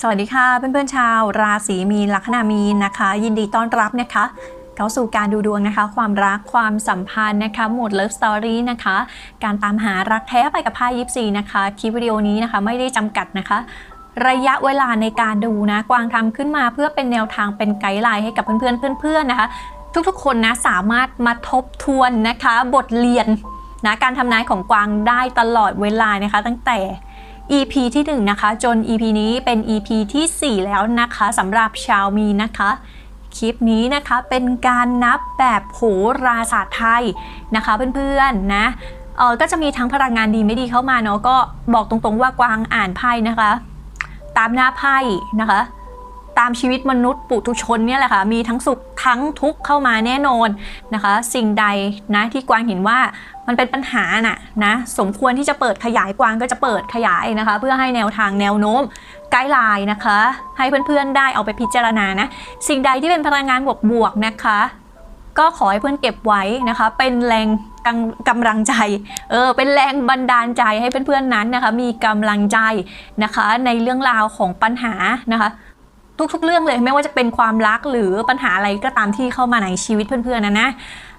สวัสดีค่ะเพื่อนๆชาว ราศีมีนลัคนามีนนะคะ ยินดีต้อนรับนะคะเข้าสู่การดูดวงนะคะ ความรักความสัมพันธ์นะคะหมวดเลิฟสตอรี่นะคะ การตามหารักแท้ไปกับไพ่ยิปซีนะคะคลิปวิดีโอนี้นะคะไม่ได้จำกัดนะคะ ระยะเวลาในการดูนะ กวางทำขึ้นมาเพื่อเป็นแนวทางเป็นไกด์ไลน์ให้กับเพื่อนๆเพื่อนๆนะคะ ทุกๆคนนะสามารถมาทบทวนนะคะ บทเรียนนะการทำนายของกวางได้ตลอดเวลานะคะ ตั้งแต่ EP ที่ 1 นะคะ จน EP นี้เป็น EP ที่ 4 แล้วนะคะสำหรับชาวมีนะคะ คลิปนี้นะคะเป็นการนับแบบโหราศาสตร์ไทยนะคะเพื่อนๆนะเออก็จะมีทั้งพลังงานดีไม่ดีเข้ามาเนาะก็บอกตรงๆว่ากวางอ่านไพ่นะคะ ตามหน้าไพ่นะคะ ตามชีวิตมนุษย์ปุถุชนเนี่ยแหละค่ะมีทั้งสุขทั้งทุกข์เข้ามาแน่นอนนะคะ สิ่งใดนะที่กวางเห็นว่ามันเป็นปัญหาน่ะนะสมควรที่จะเปิดขยายกวางก็จะเปิดขยายนะคะ เพื่อให้แนวทางแนวโน้มไกด์ไลน์นะคะ ให้เพื่อนๆได้เอาไปพิจารณานะสิ่งใดที่เป็นพลังงานบวกๆนะคะ ก็ขอให้เพื่อนเก็บไว้นะคะ เป็นแรงกำกำลังใจ เออ เป็นแรงบันดาลใจให้เพื่อนๆนั้นนะคะ มีกำลังใจนะคะในเรื่องราวของปัญหานะคะ ทุก ๆ เรื่องเลย ไม่ว่าจะเป็นความรักหรือปัญหาอะไรก็ตามที่เข้ามาในชีวิตเพื่อนๆนะนะ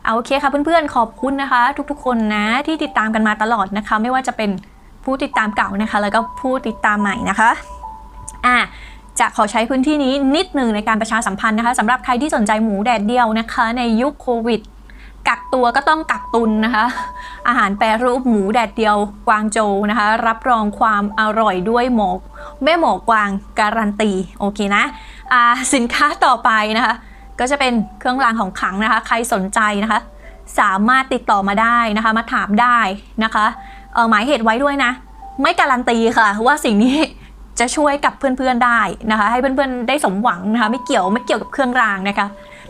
เอาโอเคค่ะเพื่อนๆขอบคุณนะคะ ทุกๆ คนนะที่ติดตามกันมาตลอดนะคะ ไม่ว่าจะเป็นผู้ติดตามเก่านะคะ แล้วก็ผู้ติดตามใหม่นะคะอะจะขอใช้พื้นที่นี้นิดหนึ่งในการประชาสัมพันธ์นะคะสำหรับใครที่สนใจหมูแดดเดียวนะคะ ในยุคโควิด กักตัวก็ต้องกักตุนนะคะ อาหารแปรรูปหมูแดดเดียวกวางโจนะคะ รับรองความอร่อยด้วยหมก แม่หมอกวางการันตีโอเคนะอ่าสินค้าต่อไปนะคะ ก็จะเป็นเครื่องรางของขลังนะคะ ใครสนใจนะคะ สามารถติดต่อมาได้นะคะ มาถามได้นะคะเออหมายเหตุไว้ด้วยนะ ไม่การันตีค่ะ ว่าสิ่งนี้จะช่วยกับเพื่อนๆได้นะคะ ให้เพื่อนๆได้สมหวังนะคะ ไม่เกี่ยวไม่เกี่ยวกับเครื่องรางนะคะ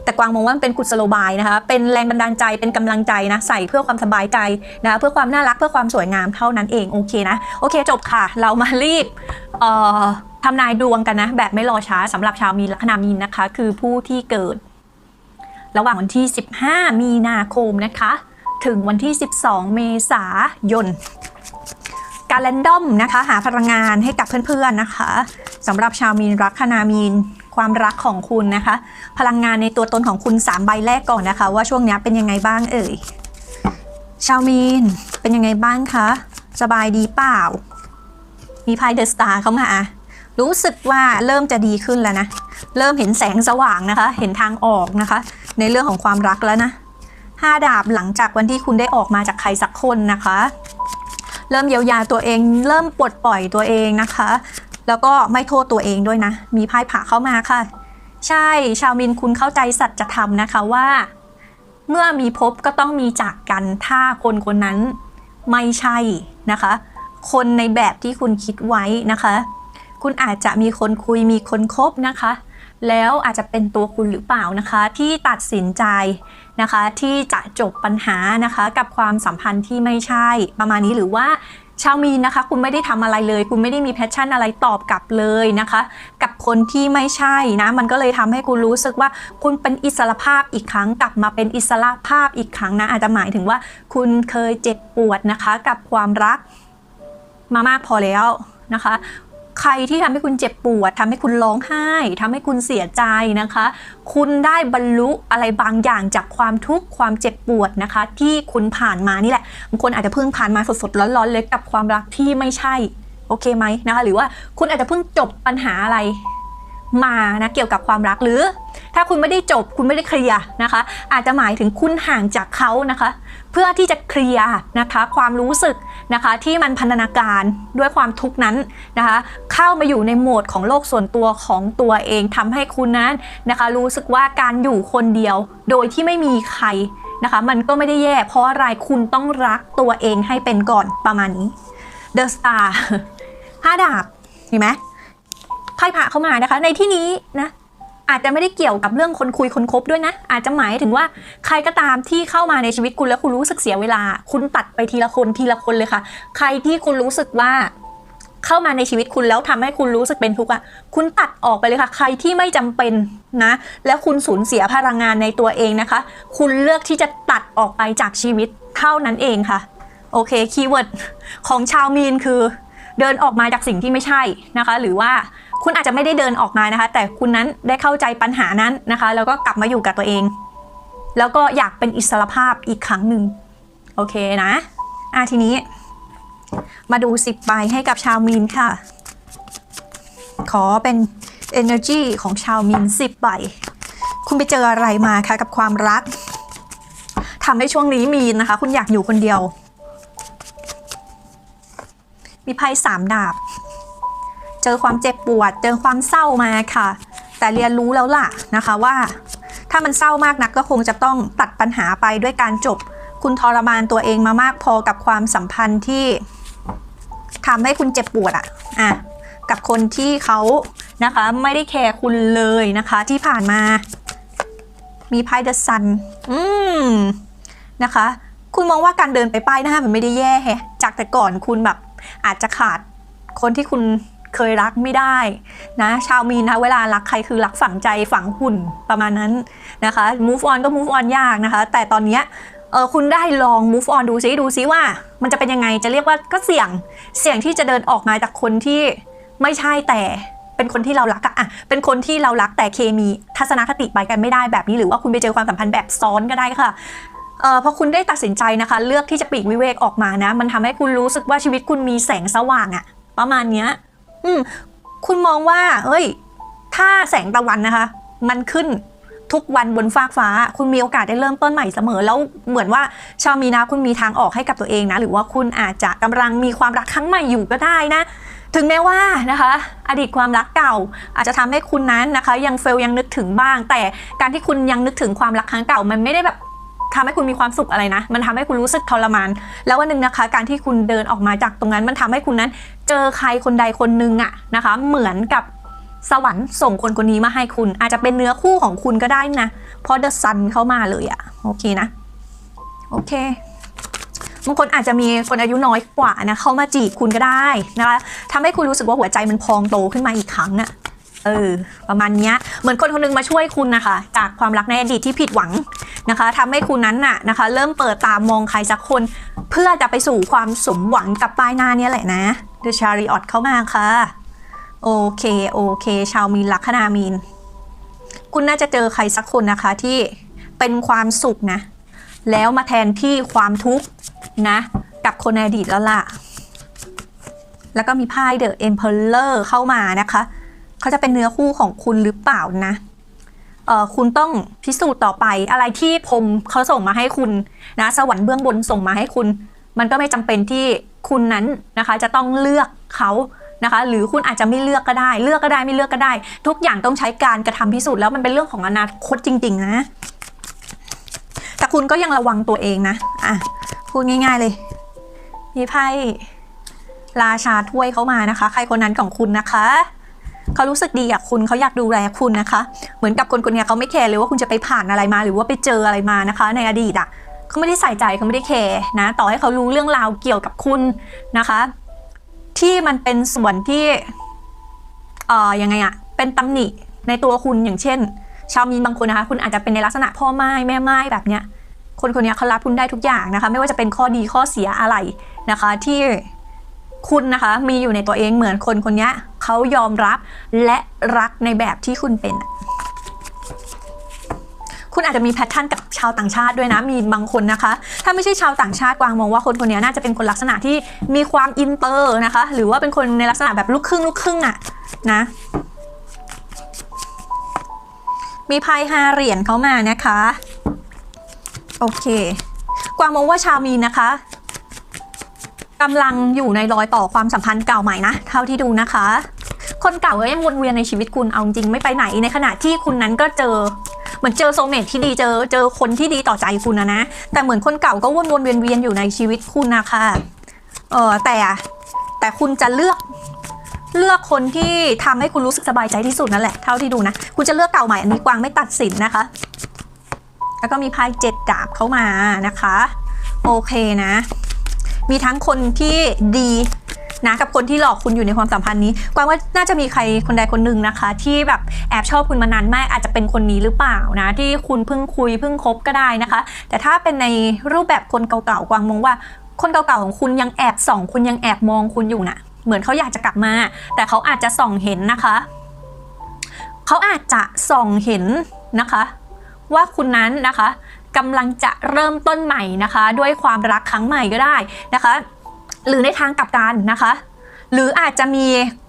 แต่กวางมองว่ามันเป็นกุศโลบายนะคะ เป็นแรงบันดาลใจเป็นกำลังใจนะใส่เพื่อความสบายใจนะเพื่อความน่ารักเพื่อความสวยงามเท่านั้นเองโอเคนะโอเคจบค่ะ เรามารีบเอ่อทำนายดวงกันนะ แบบไม่รอช้าสำหรับชาวมีนลัคนามีนนะคะ คือผู้ที่เกิด ระหว่างวันที่ 15 มีนาคมนะคะ ถึงวันที่ 12 เมษายนการแรนดอมนะคะ หาพลังงานให้กับเพื่อนๆนะคะสำหรับชาวมีนลัคนามีน ความรักของคุณนะคะ พลังงานในตัวตนของคุณ 3 ใบแรกก่อนนะคะ ว่าช่วงนี้เป็นยังไงบ้างเอ่ย ชาวมีนเป็นยังไงบ้างคะ สบายดีเปล่า มีไพ่เดอะสตาร์เข้ามารู้สึกว่าเริ่มจะดีขึ้นแล้วนะ เริ่มเห็นแสงสว่างนะคะ เห็นทางออกนะคะ ในเรื่องของความรักแล้วนะห้าดาบหลังจากวันที่คุณได้ออกมาจากใครสักคนนะคะ เริ่มเยียวยาตัวเอง เริ่มปลดปล่อยตัวเองนะคะ แล้วก็ไม่โทษตัวเองด้วยนะ มีไพ่ผ่าเข้ามาค่ะ ใช่ชาวมินคุณเข้าใจสัจธรรมนะคะว่า เมื่อมีพบก็ต้องมีจากกันถ้าคนคนนั้นไม่ใช่นะคะ คนในแบบที่คุณคิดไว้นะคะ คุณอาจจะมีคนคุยมีคนคบนะคะ แล้วอาจจะเป็นตัวคุณหรือเปล่านะคะ ที่ตัดสินใจนะคะ ที่จะจบปัญหานะคะ กับความสัมพันธ์ที่ไม่ใช่ประมาณนี้หรือว่า ชาวมีนนะคะ คุณไม่ได้ทำอะไรเลย คุณไม่ได้มีแพชชั่นอะไรตอบกลับเลยนะคะ กับคนที่ไม่ใช่นะ มันก็เลยทำให้คุณรู้สึกว่าคุณเป็นอิสระภาพอีกครั้ง กลับมาเป็นอิสระภาพอีกครั้งนะ อาจจะหมายถึงว่าคุณเคยเจ็บปวดนะคะ กับความรักมามากพอแล้วนะคะ ใครที่ทำให้คุณเจ็บปวดทำให้คุณร้องไห้ทำให้คุณเสียใจนะคะ คุณได้บรรลุอะไรบางอย่างจากความทุกข์ความเจ็บปวดนะคะ ที่คุณผ่านมานี่แหละบางคนอาจจะเพิ่งผ่านมาสดๆร้อนๆเลยกับความรักที่ไม่ใช่โอเคไหมนะคะ หรือว่าคุณอาจจะเพิ่งจบปัญหาอะไรมานะเกี่ยวกับความรักหรือ ถ้าคุณไม่ได้จบคุณไม่ได้เคลียร์นะคะ อาจจะหมายถึงคุณห่างจากเขานะคะ เพื่อที่จะเคลียร์นะคะความรู้สึกนะคะที่มันพันธนาการด้วยความทุกข์นั้นนะคะ เข้ามาอยู่ในโหมดของโลกส่วนตัวของตัวเองทำให้คุณนั้นนะคะ รู้สึกว่าการอยู่คนเดียว โดยที่ไม่มีใครนะคะ มันก็ไม่ได้แย่เพราะอะไรคุณต้องรักตัวเองให้เป็นก่อนประมาณนี้ The Star ห้าดาบเห็นไหมไพ่พระเข้ามานะคะ ในที่นี้นะ อาจจะไม่ได้เกี่ยวกับเรื่องคนคุยคนคบด้วยนะ อาจจะหมายถึงว่าใครก็ตามที่เข้ามาในชีวิตคุณแล้วคุณรู้สึกเสียเวลา คุณตัดไปทีละคนทีละคนเลยค่ะ ใครที่คุณรู้สึกว่าเข้ามาในชีวิตคุณแล้วทำให้คุณรู้สึกเป็นทุกข์อะ คุณตัดออกไปเลยค่ะ ใครที่ไม่จำเป็นนะ แล้วคุณสูญเสียพลังงานในตัวเองนะคะ คุณเลือกที่จะตัดออกไปจากชีวิตเท่านั้นเองค่ะ โอเค คีย์เวิร์ดของชาวมีนคือ เดินออกมาจากสิ่งที่ไม่ใช่นะคะ หรือว่า คุณอาจจะไม่ได้เดินออกมานะคะ แต่คุณนั้นได้เข้าใจปัญหานั้นนะคะ แล้วก็กลับมาอยู่กับตัวเอง แล้วก็อยากเป็นอิสรภาพอีกครั้งหนึ่งโอเคนะอะทีนี้ มาดู10ใบให้กับชาวมีนค่ะ ขอเป็น energy ของชาวมีน10ใบ คุณไปเจออะไรมาคะกับความรักทำให้ช่วงนี้มีนนะคะ คุณอยากอยู่คนเดียว มีไพ่สามดาบ จอความเจ็บปวด เจอความเศร้ามาค่ะ แต่เรียนรู้แล้วล่ะนะคะว่า ถ้ามันเศร้ามากนักก็คงจะต้องตัดปัญหาไปด้วยการจบ คุณทรมานตัวเองมามากพอกับความสัมพันธ์ที่ทำให้คุณเจ็บปวดอะอะกับคนที่เขานะคะไม่ได้แคร์คุณเลยนะคะที่ผ่านมา มีไพ่เดอะซันอืมนะคะ คุณมองว่าการเดินไปป้ายหน้ามันไม่ได้แย่แฮะจากแต่ก่อนคุณแบบอาจจะขาดคนที่คุณ เคยรักไม่ได้นะชาวมีนนะเวลารักใครคือรักฝังใจฝังหุ่นประมาณนั้นนะคะ move on ก็ move on ยากนะคะ แต่ตอนเนี้ยเออคุณได้ลอง move on ดูซิดูซิว่า มันจะเป็นยังไงจะเรียกว่าก็เสี่ยงเสี่ยงที่จะเดินออกมาจากคนที่ไม่ใช่แต่เป็นคนที่เรารักอะอะเป็นคนที่เรารักแต่เคมีทัศนคติไปกันไม่ได้แบบนี้หรือว่าคุณไปเจอความสัมพันธ์แบบซ้อนก็ได้ค่ะเออพอคุณได้ตัดสินใจนะคะ เลือกที่จะปีกวิเวกออกมานะ มันทำให้คุณรู้สึกว่าชีวิตคุณมีแสงสว่างอะประมาณเนี้ย อืมคุณมองว่า เอ้ย ถ้าแสงตะวันนะคะ มันขึ้นทุกวันบนฟากฟ้า คุณมีโอกาสได้เริ่มต้นใหม่เสมอ แล้วเหมือนว่าชาวมีนาคุณมีทางออกให้กับตัวเองนะ หรือว่าคุณอาจจะกำลังมีความรักครั้งใหม่อยู่ก็ได้นะ ถึงแม้ว่านะคะ อดีตความรักเก่า อาจจะทำให้คุณนั้นนะคะ ยังเฟลยังนึกถึงบ้าง แต่การที่คุณยังนึกถึงความรักครั้งเก่า มันไม่ได้แบบ ทำให้คุณมีความสุขอะไรนะ มันทำให้คุณรู้สึกทรมาน แล้ววันหนึ่งนะคะ การที่คุณเดินออกมาจากตรงนั้น มันทำให้คุณนั้น เจอใครคนใดคนหนึ่งอะนะคะ เหมือนกับสวรรค์ส่งคนคนนี้มาให้คุณ อาจจะเป็นเนื้อคู่ของคุณก็ได้นะ เพราะเดอะซันเข้ามาเลยอะโอเคนะ โอเคบางคนอาจจะมีคนอายุน้อยกว่านะเข้ามาจีบคุณก็ได้นะคะทำให้คุณรู้สึกว่าหัวใจมันพองโตขึ้นมาอีกครั้งน่ะ เออประมาณเนี้ยเหมือนคนคนหนึงมาช่วยคุณนะคะ จากความรักในอดีตที่ผิดหวังนะคะทำให้คุณนั้นน่ะนะคะ เริ่มเปิดตามองใครสักคน เพื่อจะไปสู่ความสมหวังกับป้ายหน้าเนี่ยแหละนะ The Chariot เข้ามาค่ะโอเคโอเค ชาวมีนลัคนามีน คุณน่าจะเจอใครสักคนนะคะที่เป็นความสุขนะ แล้วมาแทนที่ความทุกข์นะ กับคนในอดีตแล้วล่ะ แล้วก็มีไพ่ The Emperor เข้ามานะคะ เขาจะเป็นเนื้อคู่ของคุณหรือเปล่านะเออคุณต้องพิสูจน์ต่อไปอะไรที่พรมเขาส่งมาให้คุณนะสวรรค์เบื้องบนส่งมาให้คุณ มันก็ไม่จำเป็นที่คุณนั้นนะคะ จะต้องเลือกเขานะคะ หรือคุณอาจจะไม่เลือกก็ได้ เลือกก็ได้ไม่เลือกก็ได้ ทุกอย่างต้องใช้การกระทำพิสูจน์แล้วมันเป็นเรื่องของอนาคตจริง ๆ นะแต่คุณก็ยังระวังตัวเองนะอะพูดง่าย ๆเลย มีไพ่ราชาถ้วยเข้ามานะคะ ใครคนนั้นของคุณนะคะ เขารู้สึกดีกับคุณเขาอยากดูแลคุณนะคะ เหมือนกับคนคนนี้เขาไม่แคร์เลยว่าคุณจะไปผ่านอะไรมา หรือว่าไปเจออะไรมานะคะ ในอดีตอะเขาไม่ได้ใส่ใจเขาไม่ได้แคร์นะ ต่อให้เขารู้เรื่องราวเกี่ยวกับคุณนะคะ ที่มันเป็นส่วนที่เอ่อยังไงอะเป็นตำหนิในตัวคุณอย่างเช่น ชาวมีนบางคนนะคะ คุณอาจจะเป็นในลักษณะพ่อไม้แม่ไม้แบบเนี้ยคนคนนี้เขารับคุณได้ทุกอย่างนะคะ ไม่ว่าจะเป็นข้อดีข้อเสียอะไรนะคะ ที่ คุณนะคะมีอยู่ในตัวเองเหมือนคนคนนี้เขายอมรับและรักในแบบที่คุณเป็น คุณอาจจะมีแพทเทิร์นกับชาวต่างชาติด้วยนะมีบางคนนะคะ ถ้าไม่ใช่ชาวต่างชาติกวางมองว่าคนคนนี้น่าจะเป็นคนลักษณะที่มีความอินเตอร์นะคะ หรือว่าเป็นคนในลักษณะแบบลูกครึ่งลูกครึ่งอะนะมีไพ่ห้าเหรียญเข้ามานะคะ โอเค กวางมองว่าชาวมีนนะคะ กำลังอยู่ในรอยต่อความสัมพันธ์เก่าใหม่นะ เท่าที่ดูนะคะ คนเก่าก็ยังวนเวียนในชีวิตคุณเอาจริงไม่ไปไหนในขณะที่คุณนั้นก็เจอเหมือนเจอโซเมทที่ดีเจอเจอคนที่ดีต่อใจคุณนะนะแต่เหมือนคนเก่าก็วนวนเวียนเวียนอยู่ในชีวิตคุณนะคะเออแต่แต่คุณจะเลือกเลือกคนที่ทำให้คุณรู้สึกสบายใจที่สุดนั่นแหละเท่าที่ดูนะ คุณจะเลือกเก่าใหม่อันนี้กวางไม่ตัดสินนะคะ แล้วก็มีไพ่เจ็ดดาบเข้ามานะคะ โอเคนะ มีทั้งคนที่ดีนะกับคนที่หลอกคุณอยู่ในความสัมพันธ์นี้กวางว่าน่าจะมีใครคนใดคนหนึ่งนะคะ ที่แบบแอบชอบคุณมานานมากอาจจะเป็นคนนี้หรือเปล่านะ ที่คุณเพิ่งคุยเพิ่งคบก็ได้นะคะ แต่ถ้าเป็นในรูปแบบคนเก่าๆกวางมองว่า คนเก่าๆของคุณยังแอบส่องคุณยังแอบมองคุณอยู่นะเหมือนเขาอยากจะกลับมา แต่เขาอาจจะส่องเห็นนะคะเขาอาจจะส่องเห็นนะคะ ว่าคุณนั้นนะคะ กำลังจะเริ่มต้นใหม่นะคะ ด้วยความรักครั้งใหม่ก็ได้นะคะ หรือในทางกลับกันนะคะ หรืออาจจะมี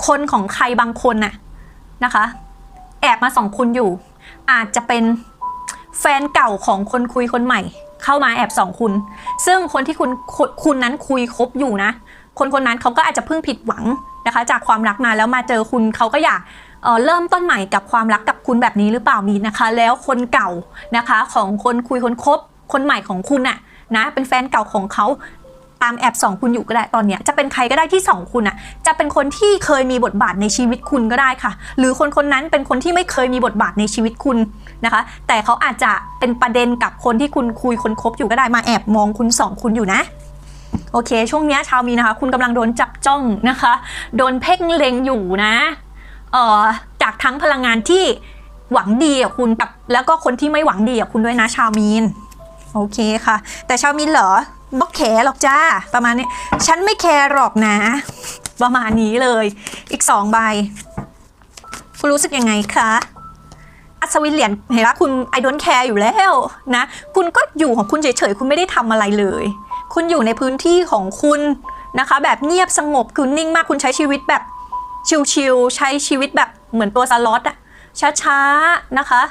คนของใครบางคนน่ะนะคะ แอบมาส่องคุณอยู่ อาจจะเป็นแฟนเก่าของคนคุยคนใหม่ เข้ามาแอบส่องคุณ ซึ่งคนที่คุณคุณคุณนั้นคุยคบอยู่นะ คนคนนั้นเขาก็อาจจะเพิ่งผิดหวังนะคะ จากความรักมาแล้วมาเจอคุณเขาก็อยาก เริ่มต้นใหม่กับความรักกับคุณแบบนี้หรือเปล่ามีนะคะ แล้วคนเก่านะคะของคนคุยคนคบคนใหม่ของคุณน่ะนะเป็นแฟนเก่าของเขาตามแอบส่องคุณอยู่ก็ได้ตอนเนี้ยจะเป็นใครก็ได้ที่ส่องคุณอะจะเป็นคนที่เคยมีบทบาทในชีวิตคุณก็ได้ค่ะ หรือคนคนนั้นเป็นคนที่ไม่เคยมีบทบาทในชีวิตคุณนะคะ แต่เขาอาจจะเป็นประเด็นกับคนที่คุณคุยคนคบอยู่ก็ได้มาแอบมองคุณส่องคุณอยู่นะโอเค ช่วงนี้ชาวมีนะคะ คุณกำลังโดนจับจ้องนะคะ โดนเพ่งเล็งอยู่นะ จากทั้งพลังงานที่หวังดีกับคุณกับแล้วก็คนที่ไม่หวังดีกับคุณด้วยนะชาวมีน โอเคค่ะ แต่ชาวมีนเหรอบอกแคร์หรอกจ้า ประมาณนี้ ฉันไม่แคร์หรอกนะ ประมาณนี้เลย อีกสองใบ คุณรู้สึกยังไงคะอัศวินเหรียญเห็นปะคุณไอดอนแคร์อยู่แล้วนะ คุณก็อยู่ของคุณเฉยๆ คุณไม่ได้ทำอะไรเลย คุณอยู่ในพื้นที่ของคุณนะคะ แบบเงียบสงบคือนิ่งมากคุณใช้ชีวิตแบบ ชิลๆใช้ชีวิตแบบเหมือนตัวสล็อตอะช้าๆนะคะ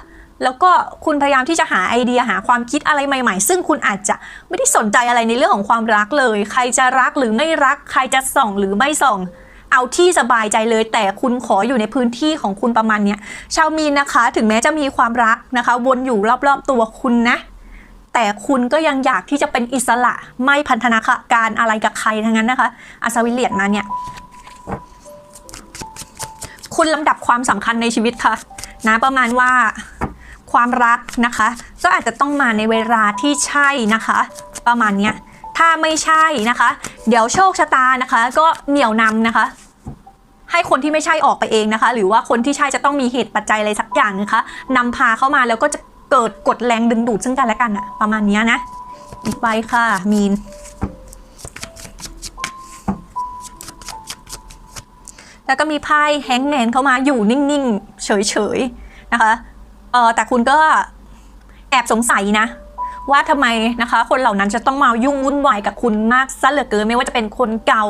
แล้วก็คุณพยายามที่จะหาไอเดียหาความคิดอะไรใหม่ ๆ ซึ่งคุณอาจจะไม่ได้สนใจอะไรในเรื่องของความรักเลย ใครจะรักหรือไม่รัก ใครจะส่องหรือไม่ส่องเอาที่สบายใจเลย แต่คุณขออยู่ในพื้นที่ของคุณประมาณเนี้ยชาวมีนนะคะ ถึงแม้จะมีความรักนะคะ วนอยู่รอบๆตัวคุณนะ แต่คุณก็ยังอยากที่จะเป็นอิสระไม่พันธนาการอะไรกับใครทั้งนั้นนะคะอัศวิเหรียญมาเนี่ย คุณลำดับความสำคัญในชีวิตค่ะนะประมาณว่าความรักนะคะ ก็อาจจะต้องมาในเวลาที่ใช่นะคะ ประมาณเนี้ยถ้าไม่ใช่นะคะ เดี๋ยวโชคชะตานะคะ ก็เหนี่ยวนำนะคะ ให้คนที่ไม่ใช่ออกไปเองนะคะ หรือว่าคนที่ใช่จะต้องมีเหตุปัจจัยอะไรสักอย่างนะคะนำพาเข้ามาแล้วก็จะเกิดกดแรงดึงดูดซึ่งกันและกันอะประมาณเนี้ยนะอีกใบค่ะมีน แล้วก็มีไพ่แฮงแมนเข้ามาอยู่นิ่งๆ เฉยๆนะคะเออแต่คุณก็แอบสงสัยนะ ว่าทำไมนะคะ คนเหล่านั้นจะต้องมายุ่งวุ่นวายกับคุณมากซะเหลือเกิน ไม่ว่าจะเป็นคนเก่า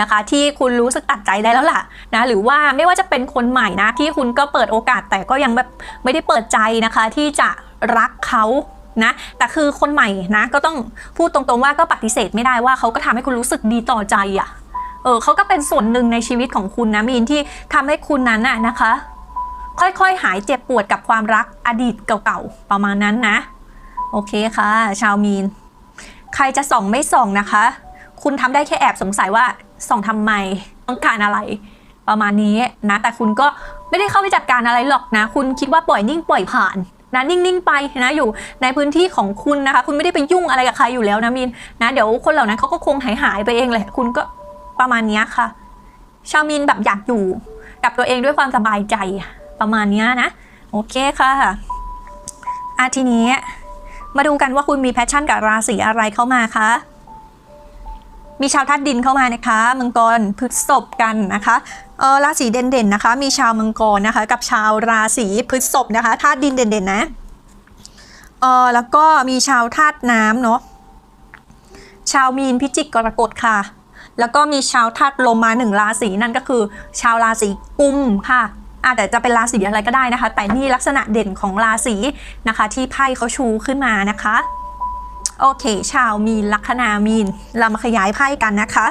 นะคะ ที่คุณรู้สึกตัดใจได้แล้วล่ะนะหรือว่าไม่ว่าจะเป็นคนใหม่นะ ที่คุณก็เปิดโอกาสแต่ก็ยังแบบไม่ได้เปิดใจนะคะ ที่จะรักเขานะแต่คือคนใหม่นะก็ต้องพูดตรงๆว่าก็ปฏิเสธไม่ได้ว่าเขาก็ทำให้คุณรู้สึกดีต่อใจอะ เออเขาก็เป็นส่วนหนึ่งในชีวิตของคุณนะมีนที่ทำให้คุณนั้นน่ะนะคะ ค่อยๆ หายเจ็บปวดกับความรักอดีตเก่าๆประมาณนั้นนะ โอเคค่ะ ชาวมีน ใครจะส่องไม่ส่องนะคะ คุณทำได้แค่แอบสงสัยว่าส่องทำไมต้องการอะไร ประมาณนี้นะ แต่คุณก็ไม่ได้เข้าไปจัดการอะไรหรอกนะ คุณคิดว่าปล่อยนิ่งปล่อยผ่านนะนิ่งๆไปนะอยู่ในพื้นที่ของคุณนะคะ คุณไม่ได้ไปยุ่งอะไรกับใครอยู่แล้วนะมีนนะเดี๋ยวคนเหล่านั้นเขาก็คงหายหายไปเองแหละคุณก็ ประมาณนี้ค่ะ ชาวมินแบบอยากอยู่กับตัวเองด้วยความสบายใจประมาณนี้นะ โอเคค่ะอาทีนี้มาดูกันว่าคุณมีแพชชั่นกับราศีอะไรเข้ามาคะมีชาวธาตุดินเข้ามานะคะมังกรพฤษภกันนะคะเออราศีเด่นๆนะคะ มีชาวมังกรนะคะ กับชาวราศีพฤษภนะคะธาตุดินเด่นๆนะเออแล้วก็มีชาวธาตุน้ำเนาะชาวมีนพิจิกกรกฎค่ะ แล้วก็มีชาวธาตุลมมาหนึ่งราศีนั่นก็คือ ชาวราศีกุมค่ะอาจจะจะเป็นราศีอะไรก็ได้นะคะ แต่นี่ลักษณะเด่นของราศีนะคะ ที่ไพ่เขาชูขึ้นมานะคะ โอเค ชาวมีนลัคนามีน เรามาขยายไพ่กันนะคะ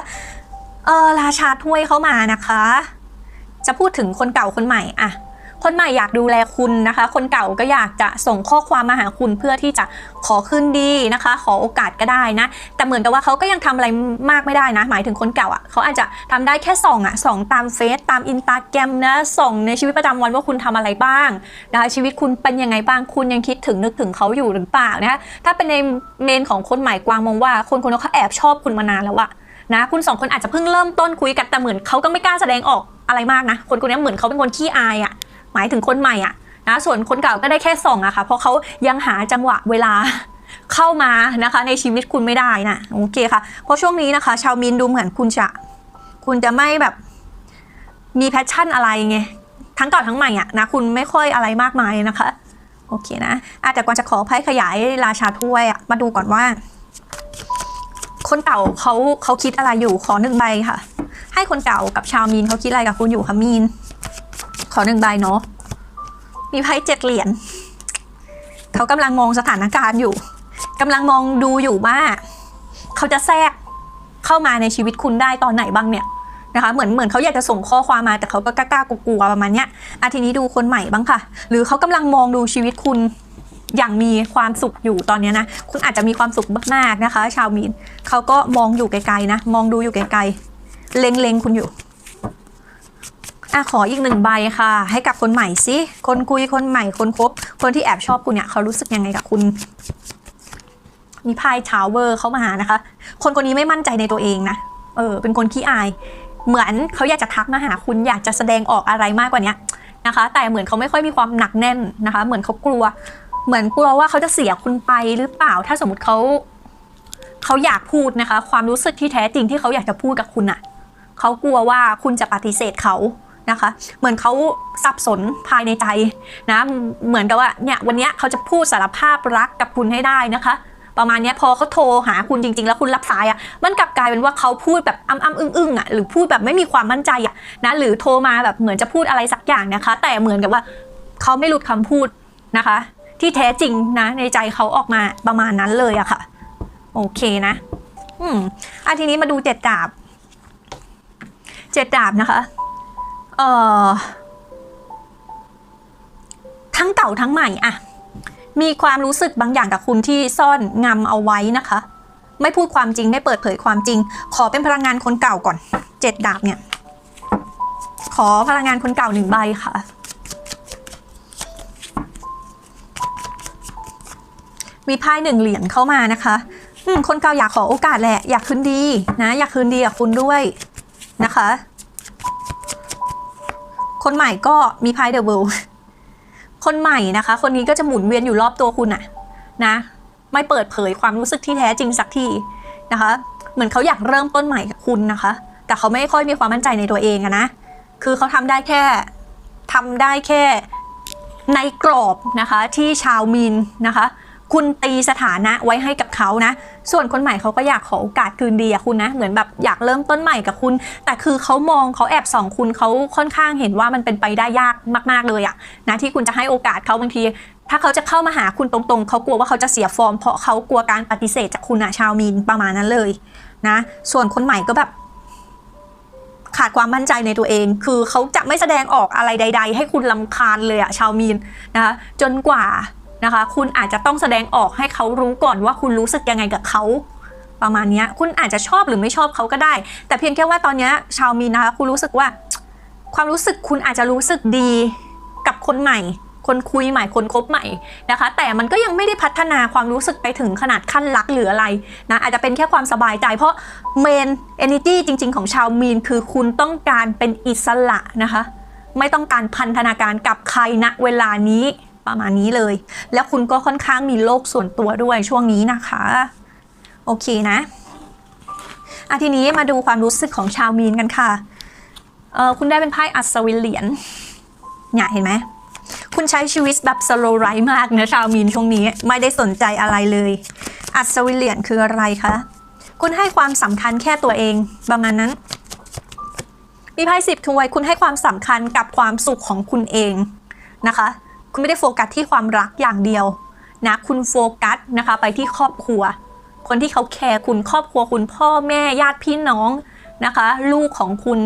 เออราชาถ้วยเข้ามานะคะ จะพูดถึงคนเก่าคนใหม่อะ คนใหม่อยากดูแลคุณนะคะ คนเก่าก็อยากจะส่งข้อความมาหาคุณเพื่อที่จะขอคืนดีนะคะ ขอโอกาสก็ได้นะ แต่เหมือนกับว่าเขาก็ยังทำอะไรมากไม่ได้นะ หมายถึงคนเก่าอะเขาอาจจะทำได้แค่ส่องอะส่องตามเฟซตามอินสตาแกรมนะส่องในชีวิตประจำวันว่าคุณทำอะไรบ้างนะคะชีวิตคุณเป็นยังไงบ้างคุณยังคิดถึงนึกถึงเขาอยู่หรือเปล่านะคะถ้าเป็นในเมนของคนใหม่กวางมองว่า คนคนนั้นเขาแอบชอบคุณมานานแล้วอะนะคุณสองคนอาจจะเพิ่งเริ่มต้นคุยกันแต่เหมือนเขาก็ไม่กล้าแสดงออกอะไรมากนะ คนคนนี้เหมือนเขาเป็นคนขี้อายอะ หมายถึงคนใหม่อะนะส่วนคนเก่าก็ได้แค่ส่องอะค่ะเพราะเขายังหาจังหวะเวลาเข้ามานะคะ ในชีวิตคุณไม่ได้นะโอเคค่ะ เพราะช่วงนี้นะคะ ชาวมีนดูเหมือนคุณจะ คุณจะไม่แบบมีแพชชั่นอะไรไงทั้งเก่าทั้งใหม่อะนะคุณไม่ค่อยอะไรมากมายนะคะโอเคนะอาจจะก่อนจะขอไพ่ขยายราชาถ้วยอะมาดูก่อนว่า คนเก่าเขาเขาคิดอะไรอยู่ขอหนึ่งใบค่ะ ให้คนเก่ากับชาวมีนเขาคิดอะไรกับคุณอยู่คะมีน ขอหนึ่งใบเนาะ มีไพ่เจ็ดเหรียญเขากำลังมองสถานการณ์อยู่กำลังมองดูอยู่ว่า เขาจะแทรกเข้ามาในชีวิตคุณได้ตอนไหนบ้างเนี่ยนะคะเหมือนเหมือนเขาอยากจะส่งข้อความมาแต่เขาก็กล้ากลัวๆประมาณเนี้ยอาทีนี้ดูคนใหม่บ้างค่ะ หรือเขากำลังมองดูชีวิตคุณอย่างมีความสุขอยู่ตอนนี้นะคุณอาจจะมีความสุขมากๆนะคะ ชาวมีนเขาก็มองอยู่ไกลๆนะ มองดูอยู่ไกลๆเล็งๆคุณอยู่ อะขออีกหนึ่งใบค่ะ ให้กับคนใหม่สิคนคุยคนใหม่คนคบคนที่แอบชอบคุณเนี่ยเขารู้สึกยังไงกับคุณมีไพ่ทาวเวอร์เข้ามาหานะคะ คนคนนี้ไม่มั่นใจในตัวเองนะ เออ เป็นคนขี้อาย เหมือนเขาอยากจะทักมาหาคุณอยากจะแสดงออกอะไรมากกว่านี้นะคะ แต่เหมือนเขาไม่ค่อยมีความหนักแน่นนะคะ เหมือนเขากลัว เหมือนกลัวว่าเขาจะเสียคุณไปหรือเปล่า ถ้าสมมติเขาเขาอยากพูดนะคะ ความรู้สึกที่แท้จริงที่เขาอยากจะพูดกับคุณอะเขากลัวว่าคุณจะปฏิเสธเขา นะคะ เหมือนเขาสับสนภายในใจนะ เหมือนกับว่าเนี่ยวันนี้เขาจะพูดสารภาพรักกับคุณให้ได้นะคะ ประมาณนี้พอเขาโทรหาคุณจริง ๆ แล้วคุณรับสายอะ มันกลับกลายเป็นว่าเขาพูดแบบอ้ำอ้ำอึ้งอึ้งอะหรือพูดแบบไม่มีความมั่นใจอะนะหรือโทรมาแบบเหมือนจะพูดอะไรสักอย่างนะคะ แต่เหมือนกับว่าเขาไม่หลุดคำพูดนะคะ ที่แท้จริงนะในใจเขาออกมาประมาณนั้นเลยอะค่ะ โอเคนะ อืมอะทีนี้มาดูเจ็ดดาบเจ็ดดาบนะคะ เอ่อ ทั้งเก่าทั้งใหม่อะมีความรู้สึกบางอย่างกับคุณที่ซ่อนงำเอาไว้นะคะ ไม่พูดความจริงไม่เปิดเผยความจริง ขอเป็นพลังงานคนเก่าก่อนเจ็ดดาบเนี่ย ขอพลังงานคนเก่าหนึ่งใบค่ะมีไพ่หนึ่งเหรียญเข้ามานะคะอืมคนเก่าอยากขอโอกาสแหละ อยากคืนดีนะ อยากคืนดีกับคุณด้วยนะคะ คนใหม่ก็มีไพ่เดอะเวิลด์คนใหม่นะคะ คนนี้ก็จะหมุนเวียนอยู่รอบตัวคุณอะนะ ไม่เปิดเผยความรู้สึกที่แท้จริงสักทีนะคะ เหมือนเขาอยากเริ่มต้นใหม่กับคุณนะคะ แต่เขาไม่ค่อยมีความมั่นใจในตัวเองอะนะ คือเขาทำได้แค่ทำได้แค่ในกรอบนะคะที่ชาวมีนนะคะ คุณตีสถานะไว้ให้กับเขานะ ส่วนคนใหม่เขาก็อยากขอโอกาสคืนดีอะคุณนะ เหมือนแบบอยากเริ่มต้นใหม่กับคุณ แต่คือเขามองเขาแอบส่องคุณเขาค่อนข้างเห็นว่ามันเป็นไปได้ยากมากๆเลยอะนะที่คุณจะให้โอกาสเขาบางที ถ้าเขาจะเข้ามาหาคุณตรงๆ เขากลัวว่าเขาจะเสียฟอร์ม เพราะเขากลัวการปฏิเสธจากคุณอะชาวมีนประมาณนั้นเลยนะ ส่วนคนใหม่ก็แบบขาดความมั่นใจในตัวเอง คือเขาจะไม่แสดงออกอะไรใด ๆ ให้คุณลำคาญเลยอะชาวมีนนะคะจนกว่า นะคะ คุณอาจจะต้องแสดงออกให้เขารู้ก่อนว่าคุณรู้สึกยังไงกับเขาประมาณนี้คุณอาจจะชอบหรือไม่ชอบเขาก็ได้ แต่เพียงแค่ว่าตอนนี้ชาวมีนนะคะคุณรู้สึกว่า ความรู้สึกคุณอาจจะรู้สึกดีกับคนใหม่ คนคุยใหม่คนคบใหม่นะคะ แต่มันก็ยังไม่ได้พัฒนาความรู้สึกไปถึงขนาดขั้นรักหรืออะไรนะอาจจะเป็นแค่ความสบายใจ เพราะเมนเอเนจีจริง ๆ ของชาวมีนคือคุณต้องการเป็นอิสระนะคะ ไม่ต้องการพันธนาการกับใครณเวลานี้ ประมาณนี้เลย แล้วคุณก็ค่อนข้างมีโลกส่วนตัวด้วยช่วงนี้นะคะ โอเคนะอะทีนี้มาดูความรู้สึกของชาวมีนกันค่ะเออคุณได้เป็นไพ่อัศวินเหรียญเนี่ยเห็นไหมคุณใช้ชีวิตแบบสโลไ i มากนะชาวมีนช่วงนี้ไม่ได้สนใจอะไรเลย อัศวินเหรียญคืออะไรคะคุณให้ความสำคัญแค่ตัวเองประมาณนั้นมีไพ่สิบถ้วยคุณให้ความสำคัญกับความสุขของคุณเองนะคะ คุณไม่ได้โฟกัสที่ความรักอย่างเดียวนะคุณโฟกัสนะคะไปที่ครอบครัว คนที่เขาแคร์คุณครอบครัวคุณพ่อแม่ญาติพี่น้องนะคะ ลูกของคุณ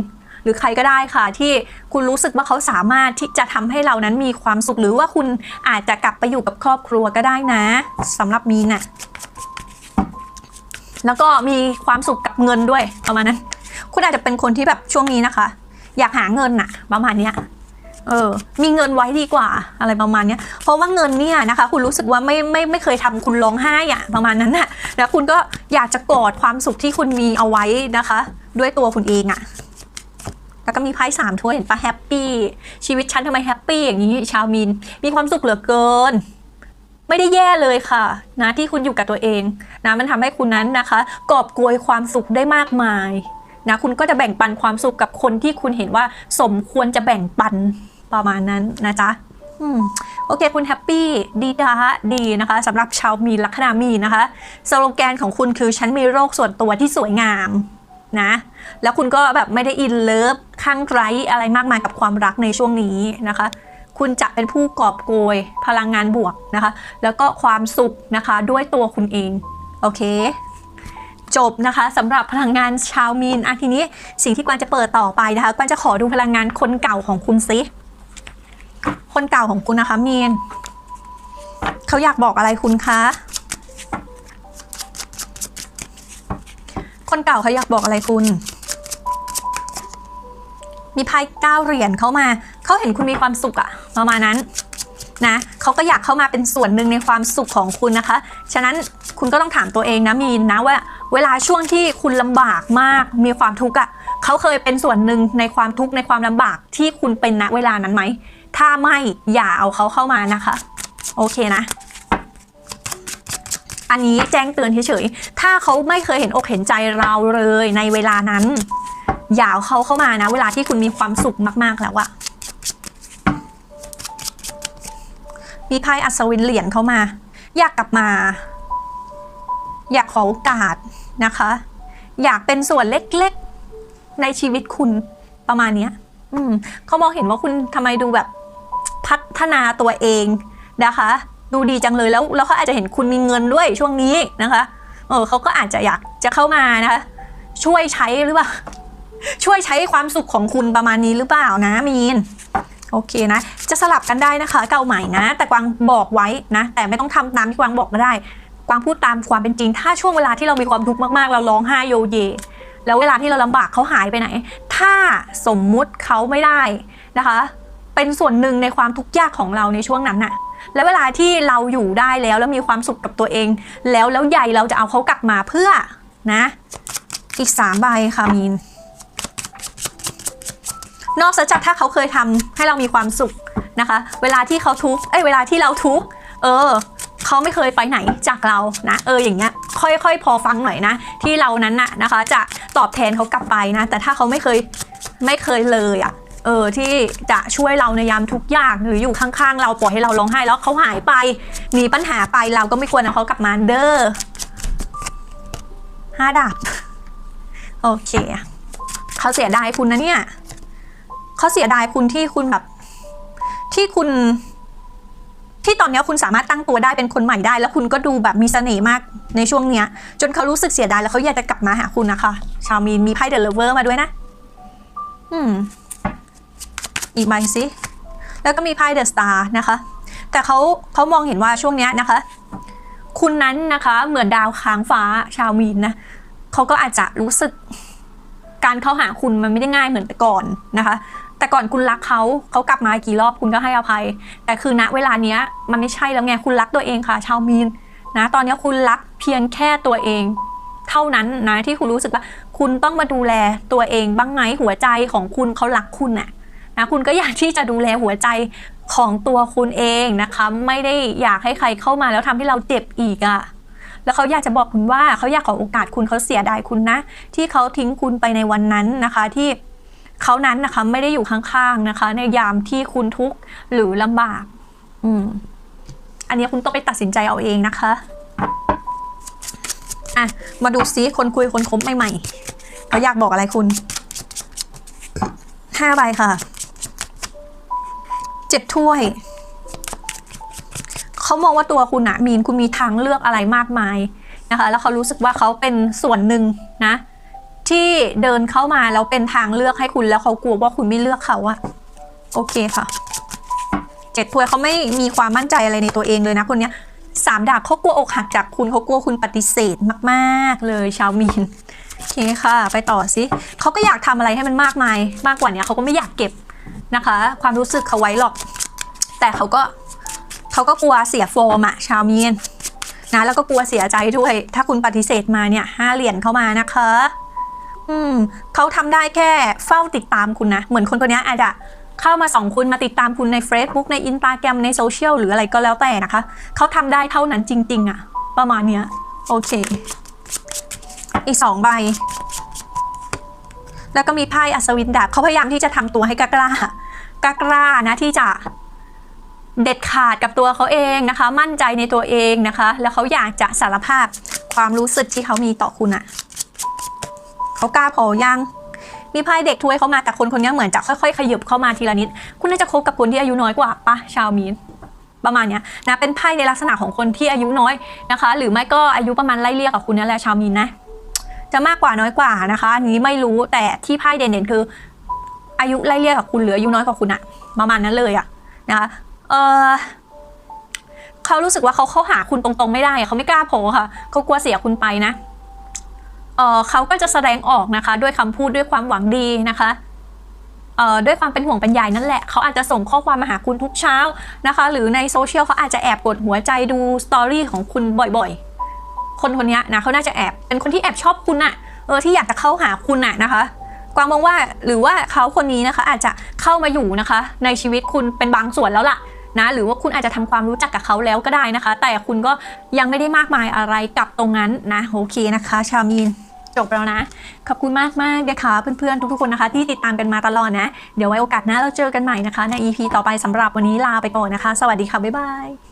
หรือใครก็ได้ค่ะ ที่คุณรู้สึกว่าเขาสามารถที่จะทำให้เรานั้นมีความสุขหรือว่าคุณอาจจะกลับไปอยู่กับครอบครัวก็ได้นะสำหรับมีนน่ะแล้วก็มีความสุขกับเงินด้วยประมาณนั้น คุณอาจจะเป็นคนที่แบบช่วงนี้นะคะ อยากหาเงินน่ะ ประมาณเนี้ย เออ มีเงินไว้ดีกว่าอะไรประมาณเนี้ยเพราะว่าเงินเนี่ยนะคะ คุณรู้สึกว่าไม่ไม่ไม่เคยทำคุณร้องไห้อะประมาณนั้นน่ะแล้วคุณก็อยากจะกอดความสุขที่คุณมีเอาไว้นะคะ ด้วยตัวคุณเองอะแล้วก็มีไพ่สามถ้วยเห็นปะแฮปปี้ชีวิตฉันทำไมแฮปปี้อย่างนี้ชาวมีนมีความสุขเหลือเกิน ไม่ได้แย่เลยค่ะ นะที่คุณอยู่กับตัวเองนะมันทำให้คุณนั้นนะคะ กอบโกยความสุขได้มากมายนะคุณก็จะแบ่งปันความสุขกับคนที่คุณเห็นว่าสมควรจะแบ่งปัน ประมาณนั้นนะจ๊ะโอเคคุณแฮปปี้ดีดาดีนะคะสำหรับชาวมีลัคนามีนะคะสโลแกนของคุณคือฉันมีโรคส่วนตัวที่สวยงามนะแล้วคุณก็แบบไม่ได้อินเลิฟข้างไร้อะไรมากมายกับความรักในช่วงนี้นะคะ คุณจะเป็นผู้กอบโกยพลังงานบวกนะคะ แล้วก็ความสุขนะคะด้วยตัวคุณเอง โอเค จบนะคะสำหรับพลังงานชาวมีนอะทีนี้สิ่งที่กวางจะเปิดต่อไปนะคะกวางจะขอดูพลังงานคนเก่าของคุณซิ คนเก่าของคุณนะคะมีนเขาอยากบอกอะไรคุณคะ คนเก่าเขาอยากบอกอะไรคุณ มีไพ่เก้าเหรียญเข้ามา เขาเห็นคุณมีความสุขอะประมาณนั้นนะเขาก็อยากเข้ามาเป็นส่วนหนึ่งในความสุขของคุณนะคะ ฉะนั้นคุณก็ต้องถามตัวเองนะมีนนะว่าเวลาช่วงที่คุณลำบากมากมีความทุกข์อะเขาเคยเป็นส่วนหนึ่งในความทุกข์ในความลำบากที่คุณเป็นณเวลานั้นไหม ถ้าไม่อย่าเอาเขาเข้ามานะคะ โอเคนะ อันนี้แจ้งเตือนเฉยๆ ถ้าเขาไม่เคยเห็นอกเห็นใจเราเลยในเวลานั้น อย่าเอาเขาเข้ามานะ เวลาที่คุณมีความสุขมากๆแล้วอะมีไพ่อัศวินเหรียญเข้ามา อยากกลับมา อยากขอโอกาสนะคะ อยากเป็นส่วนเล็กๆในชีวิตคุณประมาณเนี้ย อืมเขามองเห็นว่าคุณทำไมดูแบบ ฒนาตัวเองนะคะ ดูดีจังเลยแล้วแล้วเขาอาจจะเห็นคุณมีเงินด้วยช่วงนี้นะคะเออเขาก็อาจจะอยากจะเข้ามานะคะช่วยใช้หรือเปล่า ช่วยใช้ความสุขของคุณประมาณนี้หรือเปล่านะมีนโอเคนะ จะสลับกันได้นะคะ เก่าใหม่นะ แต่กวางบอกไว้นะ แต่ไม่ต้องทำตามที่กวางบอกก็ได้ กวางพูดตามความเป็นจริง ถ้าช่วงเวลาที่เรามีความทุกข์มากๆ เราร้องไห้โยเย แล้วเวลาที่เราลำบากเขาหายไปไหน ถ้าสมมุติเขาไม่ได้นะคะ เป็นส่วนหนึ่งในความทุกข์ยากของเราในช่วงนั้นน่ะ แล้วเวลาที่เราอยู่ได้แล้วแล้วมีความสุขกับตัวเอง แล้วแล้วใหญ่เราจะเอาเขากลับมาเพื่อนะ อีกสามใบค่ะมีน นอกจากถ้าเขาเคยทำให้เรามีความสุขนะคะ เวลาที่เขาทุกข์เอ้ยเวลาที่เราทุกข์เออเขาไม่เคยไปไหนจากเรานะ เอออย่างเงี้ยค่อยๆ พอฟังหน่อยนะ ที่เรานั้นน่ะนะคะ จะตอบแทนเขากลับไปนะ แต่ถ้าเขาไม่เคยไม่เคยเลยอะ่ะ เออที่จะช่วยเราในยามทุกข์ยากหรืออยู่ข้างๆ เราปล่อยให้เราร้องไห้แล้วเขาหายไปมีปัญหาไปเราก็ไม่ควรเอาเขากลับมาเด้อห้าดาบโอเคเขาเสียดายคุณนะเนี่ยเขาเสียดายคุณที่คุณแบบ ที่คุณ ที่ตอนนี้คุณสามารถตั้งตัวได้เป็นคนใหม่ได้ แล้วคุณก็ดูแบบมีเสน่ห์มากในช่วงเนี้ย จนเขารู้สึกเสียดายแล้วเขาอยากจะกลับมาหาคุณนะคะ ชาวมีนมีไพ่เดลเวอร์มาด้วยนะ อืม อีกใบสิ แล้วก็มีไพ่เดอะสตาร์นะคะ แต่เขาเขามองเห็นว่าช่วงเนี้ยนะคะ คุณนั้นนะคะเหมือนดาวค้างฟ้าชาวมีนนะเขาก็อาจจะรู้สึกการเข้าหาคุณมันไม่ได้ง่ายเหมือนแต่ก่อนนะคะ แต่ก่อนคุณรักเขาเขากลับมากี่รอบคุณก็ให้อภัย แต่คือณเวลาเนี้ยมันไม่ใช่แล้วไงคุณรักตัวเองค่ะ ชาวมีนนะตอนนี้คุณรักเพียงแค่ตัวเอง เท่านั้นนะที่คุณรู้สึกว่า คุณต้องมาดูแลตัวเองบ้างไหมหัวใจของคุณเขารักคุณน่ะ นะคุณก็อยากที่จะดูแลหัวใจของตัวคุณเองนะคะ ไม่ได้อยากให้ใครเข้ามาแล้วทำให้เราเจ็บอีกอะ่ะแล้วเขาอยากจะบอกคุณว่าเขาอยากขอโอกาสคุณเขาเสียดายคุณนะ ที่เขาทิ้งคุณไปในวันนั้นนะคะที่เขานั้นนะคะไม่ได้อยู่ข้างๆนะคะ ในยามที่คุณทุกข์หรือลำบาก อืม อันนี้คุณต้องไปตัดสินใจเอาเองนะคะอะมาดูซิคนคุยคนคบใหม่ๆเขาอยากบอกอะไรคุณห้าใบค่ะ จ็ดถ้วย เขามองว่าตัวคุณอะมีนคุณมีทางเลือกอะไรมากมายนะคะ แล้วเขารู้สึกว่าเขาเป็นส่วนหนึ่งนะ ที่เดินเข้ามาแล้วเป็นทางเลือกให้คุณแล้วเขากลัวว่าคุณไม่เลือกเขาอะโอเคค่ะเจ็ดถ้วยเขาไม่มีความมั่นใจอะไรในตัวเองเลยนะคนเนี้ยสามดาบเขากลัวอกหักจากคุณเขากลัวคุณปฏิเสธมากๆ เลยชาวมีนโอเคค่ะ ไปต่อสิเขาก็อยากทำอะไรให้มันมากมาย มากกว่านี้เขาก็ไม่อยากเก็บ นะคะ ความรู้สึกเขาไว้หรอก แต่เขาก็เขาก็กลัวเสียโฟมอะชาวมีนนะแล้วก็กลัวเสียใจด้วย ถ้าคุณปฏิเสธมาเนี่ยห้าเหรียญเข้ามานะคะ อืมเขาทำได้แค่เฝ้าติดตามคุณนะ เหมือนคนคนนี้อาจจะเข้ามาส่องคุณมาติดตามคุณใน Facebook ในอิน t a g r กรมในโซเชียลหรืออะไรก็แล้วแต่นะคะเขาทำได้เท่านั้นจริง ๆอะประมาณเนี้ยโอเค อีกสองใบ แล้วก็มีไพ่อัศวินดาบเขาพยายามที่จะทำตัวให้กล้ากล้ากล้านะที่จะเด็ดขาดกับตัวเขาเองนะคะ มั่นใจในตัวเองนะคะ แล้วเขาอยากจะสารภาพความรู้สึกที่เขามีต่อคุณอะเขากล้าพอยังมีไพ่เด็กถ้วยเข้ามาแต่คนคนนี้เหมือนจะค่อยๆขยับเข้ามาทีละนิด คุณน่าจะคบกับคนที่อายุน้อยกว่าปะชาวมีนประมาณเนี้ยนะเป็นไพ่ในลักษณะของคนที่อายุน้อยนะคะ หรือไม่ก็อายุประมาณไล่เลี่ยกับคุณนั่นแหละชาวมีนนะ จะมากกว่าน้อยกว่านะคะอันนี้ไม่รู้แต่ที่ไพ่เด่นๆคือ อายุไล่เลี่ยกับคุณหรืออายุน้อยกว่าคุณอะประมาณนั้นเลยอะนะคะเออเขารู้สึกว่าเขาเข้าหาคุณตรงๆไม่ได้เขาไม่กล้าโผล่ค่ะเขากลัวเสียคุณไปนะเออเขาก็จะแสดงออกนะคะ ด้วยคำพูดด้วยความหวังดีนะคะเอ่อด้วยความเป็นห่วงเป็นใยนั่นแหละเขาอาจจะส่งข้อความมาหาคุณทุกเช้านะคะ หรือในโซเชียลเขาอาจจะแอบกดหัวใจดูสตอรี่ของคุณบ่อยๆ คนคนนี้นะเขาน่าจะแอบเป็นคนที่แอบชอบคุณอะเออที่อยากจะเข้าหาคุณอะนะคะ กวางมองว่าหรือว่าเขาคนนี้นะคะ อาจจะเข้ามาอยู่นะคะ ในชีวิตคุณเป็นบางส่วนแล้วล่ะนะหรือว่าคุณอาจจะทำความรู้จักกับเขาแล้วก็ได้นะคะ แต่คุณก็ยังไม่ได้มากมายอะไรกับตรงนั้นนะโอเคนะคะ ชามีนจบแล้วนะ ขอบคุณมากมากนะคะเพื่อนๆ ทุกๆคนนะคะ ที่ติดตามกันมาตลอดนะ เดี๋ยวไว้โอกาสหน้าเราเจอกันใหม่นะคะ ใน EP ต่อไปสำหรับวันนี้ลาไปก่อนนะคะ สวัสดีค่ะ บ๊ายบาย